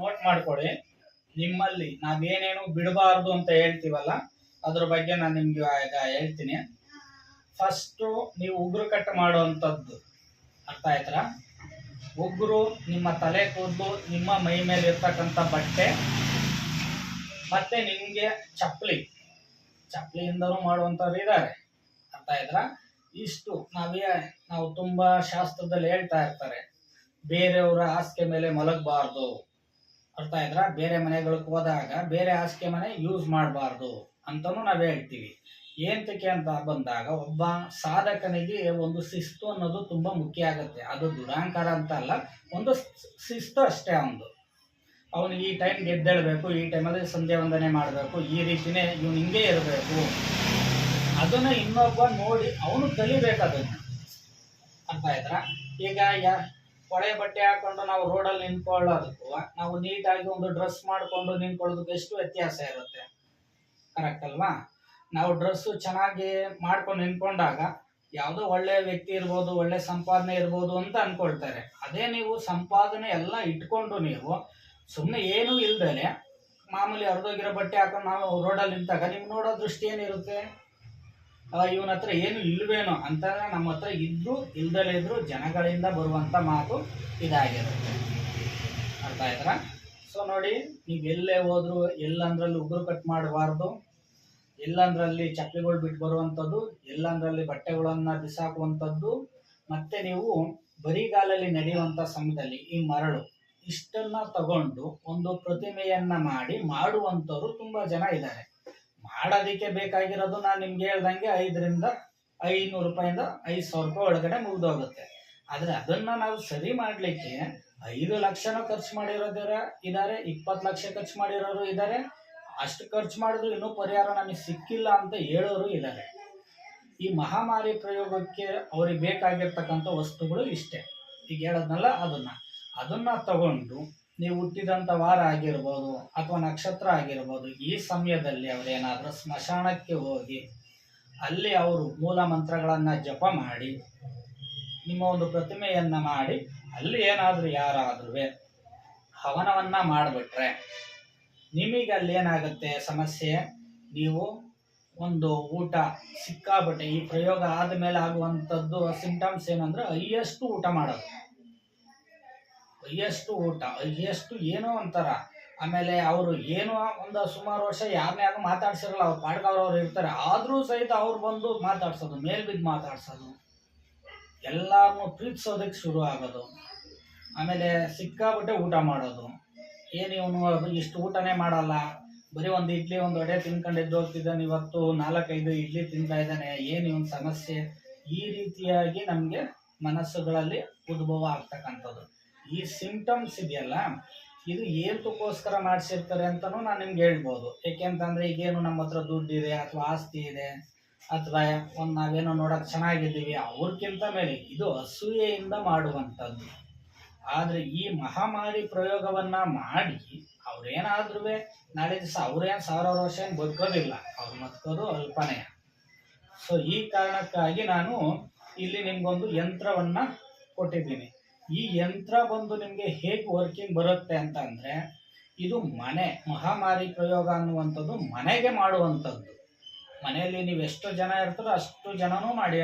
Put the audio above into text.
Note ಮಾಡ್ಕೊಳ್ಳಿ ನಿಮ್ಮಲ್ಲಿ ನಾವೇನೇನು ಬಿಡಬಾರ್ದು ಅಂತ ಹೇಳ್ತೀವಲ್ಲ, ಅದ್ರ ಬಗ್ಗೆ ನಾನು ನಿಮ್ಗೆ ಈಗ ಹೇಳ್ತೀನಿ. ಫಸ್ಟು ನೀವು ಉಗುರು ಕಟ್ ಮಾಡುವಂಥದ್ದು. ಅರ್ಥ ಆಯ್ತಾ ಉಗುರು ನಿಮ್ಮ ತಲೆ ಕೂದಲು, ನಿಮ್ಮ ಮೈ ಮೇಲೆ ಇರ್ತಕ್ಕಂಥ ಬಟ್ಟೆ, ಮತ್ತೆ ನಿಮಗೆ ಚಪ್ಪಲಿ. ಚಪ್ಪಲಿಯಿಂದನೂ ಮಾಡುವಂಥವ್ರು ಇದ್ದಾರೆ. ಅರ್ಥ ಆಯ್ತಾ ಇಷ್ಟು ನಾವೇ ನಾವು ತುಂಬಾ ಶಾಸ್ತ್ರದಲ್ಲಿ ಹೇಳ್ತಾ ಇರ್ತಾರೆ. ಬೇರೆಯವರ ಹಾಸಿಗೆ ಮೇಲೆ ಮಲಗಬಾರ್ದು. ಅರ್ಥ ಆಯ್ತಾ ಬೇರೆ ಮನೆಗಳಿಗೆ ಹೋದಾಗ ಬೇರೆ ಹಾಸಿಗೆ ಮನೆ ಯೂಸ್ ಮಾಡಬಾರ್ದು ಅಂತಲೂ ನಾವು ಹೇಳ್ತೀವಿ. ಏಂತಕ್ಕೆ ಅಂತ ಬಂದಾಗ ಒಬ್ಬ ಸಾಧಕನಿಗೆ ಒಂದು ಶಿಸ್ತು ಅನ್ನೋದು ತುಂಬ ಮುಖ್ಯ ಆಗುತ್ತೆ. ಅದು ದುರಾಂಕಾರ ಅಂತ ಅಲ್ಲ, ಒಂದು ಶಿಸ್ತು ಅಷ್ಟೇ ಅವನು ಅವನು ಈ ಟೈಮ್ ಗೆದ್ದೇಳಬೇಕು, ಈ ಟೈಮಲ್ಲಿ ಸಂಧ್ಯೆ ವಂದನೆ ಮಾಡಬೇಕು, ಈ ರೀತಿನೇ ಇವನು ಹಿಂಗೆ ಇರಬೇಕು. ಅದನ್ನು ಇನ್ನೊಬ್ಬ ನೋಡಿ ಅವನು ಕಲಿಬೇಕು ಅದನ್ನು. ಅರ್ಥ ಆಯ್ತಾ ಈಗ ಯಾ ಕೊಳೆ ಬಟ್ಟೆ ಹಾಕೊಂಡು ನಾವು ರೋಡಲ್ಲಿ ನಿಂತ್ಕೊಳ್ಳೋದಕ್ಕೂ ನಾವು ನೀಟಾಗಿ ಒಂದು ಡ್ರೆಸ್ ಮಾಡ್ಕೊಂಡು ನಿಂತ್ಕೊಳ್ಳೋದಕ್ಕೆ ಎಷ್ಟು ವ್ಯತ್ಯಾಸ ಇರುತ್ತೆ? ಕರೆಕ್ಟ್ ಅಲ್ವಾ? ನಾವು ಡ್ರೆಸ್ಸು ಚೆನ್ನಾಗಿ ಮಾಡ್ಕೊಂಡು ನಿಂತ್ಕೊಂಡಾಗ ಯಾವುದೋ ಒಳ್ಳೆ ವ್ಯಕ್ತಿ ಇರ್ಬೋದು, ಒಳ್ಳೆ ಸಂಪಾದನೆ ಇರ್ಬೋದು ಅಂತ ಅನ್ಕೊಳ್ತಾರೆ. ಅದೇ ನೀವು ಸಂಪಾದನೆ ಎಲ್ಲ ಇಟ್ಕೊಂಡು ನೀವು ಸುಮ್ಮನೆ ಏನೂ ಇಲ್ದಲೆ ಮಾಮೂಲಿ ಹರಿದೋಗಿರೋ ಬಟ್ಟೆ ಹಾಕೊಂಡು ನಾವು ರೋಡಲ್ಲಿ ನಿಂತಾಗ ನಿಮ್ಗೆ ನೋಡೋ ದೃಷ್ಟಿ ಏನಿರುತ್ತೆ? ಇವನ ಹತ್ರ ಏನು ಇಲ್ವೇನೋ ಅಂತ ನಮ್ಮ ಹತ್ರ ಇದ್ರು ಇಲ್ದಲೇ ಇದ್ರು ಜನಗಳಿಂದ ಬರುವಂತ ಮಾತು ಇದಾಗಿರುತ್ತೆ. ಅರ್ಥ ಆಯ್ತಾ ಸೊ ನೋಡಿ, ನೀವು ಎಲ್ಲೇ ಹೋದ್ರು ಎಲ್ಲಂದ್ರಲ್ಲಿ ಉಗುರು ಕಟ್ ಮಾಡಬಾರ್ದು. ಎಲ್ಲಂದ್ರಲ್ಲಿ ಚಪ್ಪಲಿಗಳು ಬಿಟ್ಟು ಬರುವಂಥದ್ದು, ಎಲ್ಲಂದ್ರಲ್ಲಿ ಬಟ್ಟೆಗಳನ್ನ ಬಿಸಾಕುವಂಥದ್ದು, ಮತ್ತೆ ನೀವು ಬರಿಗಾಲಲ್ಲಿ ನಡೆಯುವಂತ ಸಮಯದಲ್ಲಿ ಈ ಮರಳು ಇಷ್ಟನ್ನ ತಗೊಂಡು ಒಂದು ಪ್ರತಿಮೆಯನ್ನ ಮಾಡಿ ಮಾಡುವಂಥವ್ರು ತುಂಬಾ ಜನ ಇದ್ದಾರೆ. ಮಾಡೋದಕ್ಕೆ ಬೇಕಾಗಿರೋದು ನಾನು ನಿಮ್ಗೆ ಹೇಳ್ದಂಗೆ ಐದರಿಂದ ಐನೂರು ರೂಪಾಯಿಂದ ಐದು ಸಾವಿರ ರೂಪಾಯಿ ಒಳಗಡೆ ಮುಗಿದೋಗುತ್ತೆ. ಆದರೆ ಅದನ್ನು ನಾವು ಸರಿ ಮಾಡಲಿಕ್ಕೆ ಐದು ಲಕ್ಷನೂ ಖರ್ಚು ಮಾಡಿರೋದರ ಇದ್ದಾರೆ ಇಪ್ಪತ್ತು ಲಕ್ಷ ಖರ್ಚು ಮಾಡಿರೋರು ಇದ್ದಾರೆ ಅಷ್ಟು ಖರ್ಚು ಮಾಡಿದ್ರು ಇನ್ನೂ ಪರಿಹಾರ ನಮಗೆ ಸಿಕ್ಕಿಲ್ಲ ಅಂತ ಹೇಳೋರು ಇದ್ದಾರೆ ಈ ಮಹಾಮಾರಿ ಪ್ರಯೋಗಕ್ಕೆ ಅವ್ರಿಗೆ ಬೇಕಾಗಿರ್ತಕ್ಕಂಥ ವಸ್ತುಗಳು ಇಷ್ಟೇ. ಈಗ ಹೇಳೋದ್ನಲ್ಲ ಅದನ್ನು. ಅದನ್ನು ತಗೊಂಡು ನೀವು ಹುಟ್ಟಿದಂಥ ವಾರ ಆಗಿರ್ಬೋದು ಅಥವಾ ನಕ್ಷತ್ರ ಆಗಿರ್ಬೋದು, ಈ ಸಮಯದಲ್ಲಿ ಅವರೇನಾದರೂ ಸ್ಮಶಾನಕ್ಕೆ ಹೋಗಿ ಅಲ್ಲಿ ಅವರು ಮೂಲ ಮಂತ್ರಗಳನ್ನು ಜಪ ಮಾಡಿ, ನಿಮ್ಮ ಒಂದು ಪ್ರತಿಮೆಯನ್ನು ಮಾಡಿ, ಅಲ್ಲಿ ಏನಾದರೂ ಯಾರಾದ್ರೂ ಹವನವನ್ನು ಮಾಡಿಬಿಟ್ರೆ ನಿಮಗೆ ಅಲ್ಲಿ ಏನಾಗುತ್ತೆ ಸಮಸ್ಯೆ? ನೀವು ಒಂದು ಊಟ ಸಿಕ್ಕಾಬಟ್ಟೆ ಈ ಪ್ರಯೋಗ ಆದಮೇಲೆ ಆಗುವಂಥದ್ದು ಸಿಂಟಮ್ಸ್ ಏನಂದ್ರೆ ಹೈಯೆಸ್ಟ್ ಊಟ ಮಾಡೋದು. ಹೈಯೆಸ್ಟ್ ಊಟ ಹೈಯೆಸ್ಟ್ ಏನೋ ಅಂತಾರ ಆಮೇಲೆ ಅವರು ಏನೋ ಒಂದು ಸುಮಾರು ವರ್ಷ ಯಾರನ್ನೇ ಯಾರು ಮಾತಾಡ್ಸಿರಲ್ಲ, ಅವ್ರು ಪಾಡ್ಕವ್ರವ್ರು ಇರ್ತಾರೆ. ಆದರೂ ಸಹಿತ ಅವ್ರು ಬಂದು ಮಾತಾಡ್ಸೋದು ಮೇಲ್ಬಿದ್ದು ಮಾತಾಡ್ಸೋದು. ಎಲ್ಲರನ್ನು ಪ್ರೀತಿಸೋದಕ್ಕೆ ಶುರು ಆಗೋದು. ಆಮೇಲೆ ಸಿಕ್ಕಾಬಿಟ್ಟೆ ಊಟ ಮಾಡೋದು. ಏನು ಇವನು ಇಷ್ಟು ಊಟನೇ ಮಾಡಲ್ಲ. ಬರೀ ಒಂದು ಇಡ್ಲಿ, ಒಂದು ಒಡೆ ತಿನ್ಕೊಂಡು ಎದ್ದು ಹೋಗ್ತಿದ್ದಾನೆ ಇವತ್ತು, ನಾಲ್ಕೈದು ಇಡ್ಲಿ ತಿಂತಾ ಇದ್ದಾನೆ. ಏನು ಇವನ್ ಸಮಸ್ಯೆ? ಈ ರೀತಿಯಾಗಿ ನಮಗೆ ಮನಸ್ಸುಗಳಲ್ಲಿ ಉದ್ಭವ ಆಗ್ತಕ್ಕಂಥದ್ದು. ಈ ಸಿಂಪ್ಟಮ್ಸ್ ಇದೆಯಲ್ಲ, ಇದು ಏತಕ್ಕೋಸ್ಕರ ಮಾಡಿಸಿರ್ತಾರೆ ಅಂತಲೂ ನಾನು ನಿಮ್ಗೆ ಹೇಳ್ಬೋದು. ಏಕೆಂತಂದ್ರೆ ಈಗೇನು ನಮ್ಮ ಹತ್ರ ದುಡ್ಡಿದೆ ಅಥವಾ ಆಸ್ತಿ ಇದೆ, ಅಥವಾ ಒಂದು ನಾವೇನೋ ನೋಡಕ್ ಚೆನ್ನಾಗಿದ್ದೀವಿ ಅವ್ರಕ್ಕಿಂತ ಮೇಲೆ ಇದು ಅಸೂಯೆಯಿಂದ ಮಾಡುವಂಥದ್ದು. ಆದ್ರೆ ಈ ಮಹಾಮಾರಿ ಪ್ರಯೋಗವನ್ನ ಮಾಡಿ ಅವ್ರೇನಾದ್ರೂ ನಾಳೆ ದಿವಸ ಅವ್ರೇನು ಸಾವಿರಾರು ವರ್ಷ ಏನು ಬದುಕೋದಿಲ್ಲ, ಅವ್ರು ಬದುಕೋದು ಅಲ್ಪನೇ. ಸೊ ಈ ಕಾರಣಕ್ಕಾಗಿ ನಾನು ಇಲ್ಲಿ ನಿಮ್ಗೊಂದು ಯಂತ್ರವನ್ನ ಕೊಟ್ಟಿದ್ದೀನಿ. ಈ ಯಂತ್ರ ಬಂದು ನಿಮಗೆ ಹೇಗೆ ವರ್ಕಿಂಗ್ ಬರುತ್ತೆ ಅಂತ ಅಂದರೆ ಇದು ಮನೆ, ಮಹಾಮಾರಿ ಪ್ರಯೋಗ ಅನ್ನುವಂಥದ್ದು ಮನೆಗೆ ಮಾಡುವಂಥದ್ದು. ಮನೆಯಲ್ಲಿ ನೀವು ಎಷ್ಟು ಜನ ಇರ್ತಾರೋ ಅಷ್ಟು ಜನನೂ ಮಾಡಿ